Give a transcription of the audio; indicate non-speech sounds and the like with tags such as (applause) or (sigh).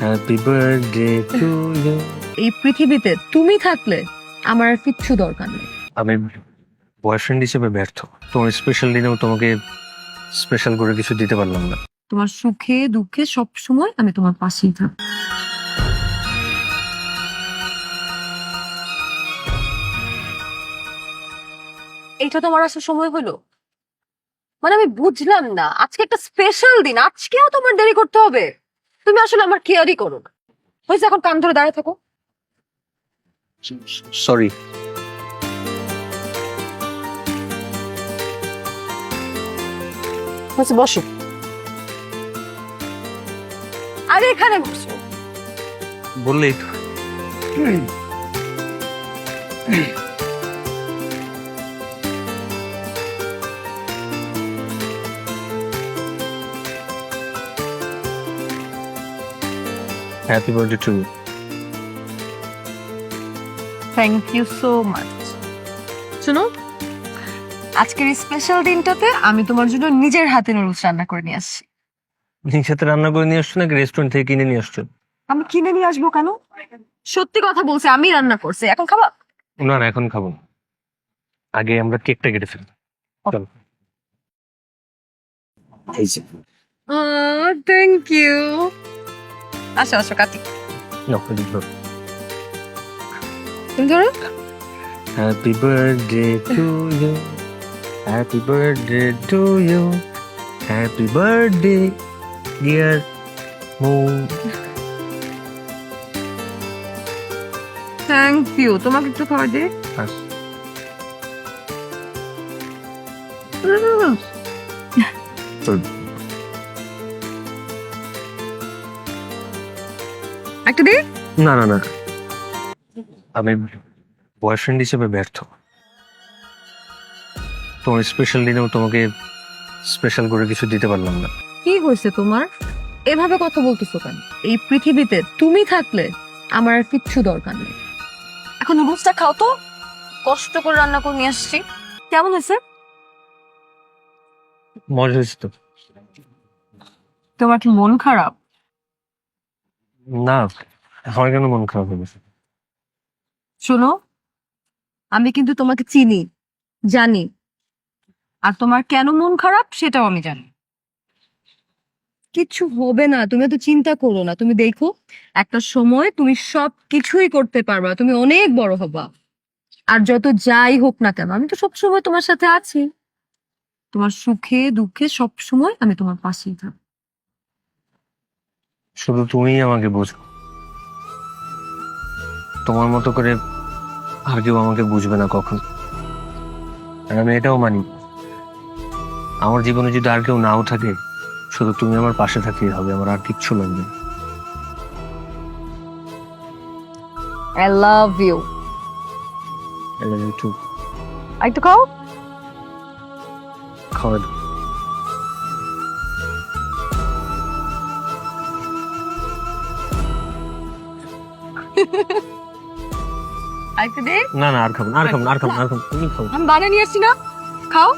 Happy birthday to you এই পৃথিবীতে তুমি থাকলে আমার আর কিচ্ছু দরকার নেই। আমি বয়ফ্রেন্ড হিসেবে ব্যর্থ। তোমার স্পেশাল দিনেও তোমাকে স্পেশাল করে কিছু দিতে পারলাম না। তোমার সুখে দুঃখে সব সময় আমি তোমার পাশেই থাকব এইটা তোমার আসার সময় হলো? মানে আমি বুঝলাম না। আজকে একটা স্পেশাল দিন। আজকেও তোমার দেরি করতে হবে। তুমি আসলে আমার কেয়ারই করো না। হয়েছে এখন কান ধরে দাঁড়িয়ে থাকো। সরি। হয়েছে বসো। আরে এখানে বসো। বললেই তো। (coughs) Happy birthday to thank you so much শোনো? আজকের স্পেশাল দিনটাতে আমি তোমার জন্য নিজের হাতে নুডলস রান্না করে নিয়ে আসছি। নিজের রান্না করে নিয়ে আসছো নাকি রেস্টুরেন্ট থেকে কিনে নিয়ে আসছো? আমি কিনে নিয়ে আসব কেন? সত্যি কথা বলছি আমি রান্না করছি। এখন খাবা? না না এখন খাব না। আগে আমরা কেকটা কেটে ফেলি। চল। এই যে থ্যাংক ইউ আসো আসো কাটি। তুমি ধরো Happy birthday to you. Happy birthday to you. Happy birthday, dear Moon. Thank you তোমাকে একটু খাওয়া দে আস। একটা দে না না না। আমি বয়ফ্রেন্ড হিসেবে ব্যর্থ। তোমার স্পেশাল দিনেও তোমাকে স্পেশাল করে কিছু দিতে পারলাম না। কি হয়েছে তোমার? এভাবে কথা বলতেছো কেন? এই পৃথিবীতে তুমি থাকলে আমার আর কিচ্ছু দরকার নেই। এখন নুডলসটা খাও তো। কষ্ট করে রান্না করে নিয়ে আসছি। কেমন হয়েছে? মজা হয়েছে তো। তোমার কি মন খারাপ? না, আমার কেন মন খারাপ গেছে? শোনো, আমি কিন্তু তোমাকে চিনি, জানি। আর তোমার কেন মন খারাপ সেটাও আমি জানি। কিচ্ছু হবে না, তুমি তো চিন্তা করো না। তুমি দেখো, একটা সময় তুমি সব কিছুই করতে পারবা, তুমি অনেক বড় হবা। আর যত যাই হোক না কেন, আমি তো সব সময় তোমার সাথে আছি। তোমার সুখে, দুঃখে সব সময় আমি তোমার পাশেই থাকব। শুধু তুমিই আমাকে বোঝো। তোমার মতো করে আর কেউ আমাকে বুঝবে না কখন। আর আমি এটাও মানি আমার জীবনে যদি আর কেউ নাও থাকে শুধু তুমি আমার পাশে থাকলেই হবে আমার আর কিচ্ছু লাগবে না। I love you I love you too. একটু খাও। খাওয়া আরেকটু দে না না, আর খাব না, আর খাব না, আর খাব আর খাব তুমি খাও। আমি বানিয়ে নিয়ে আসছি না। খাও।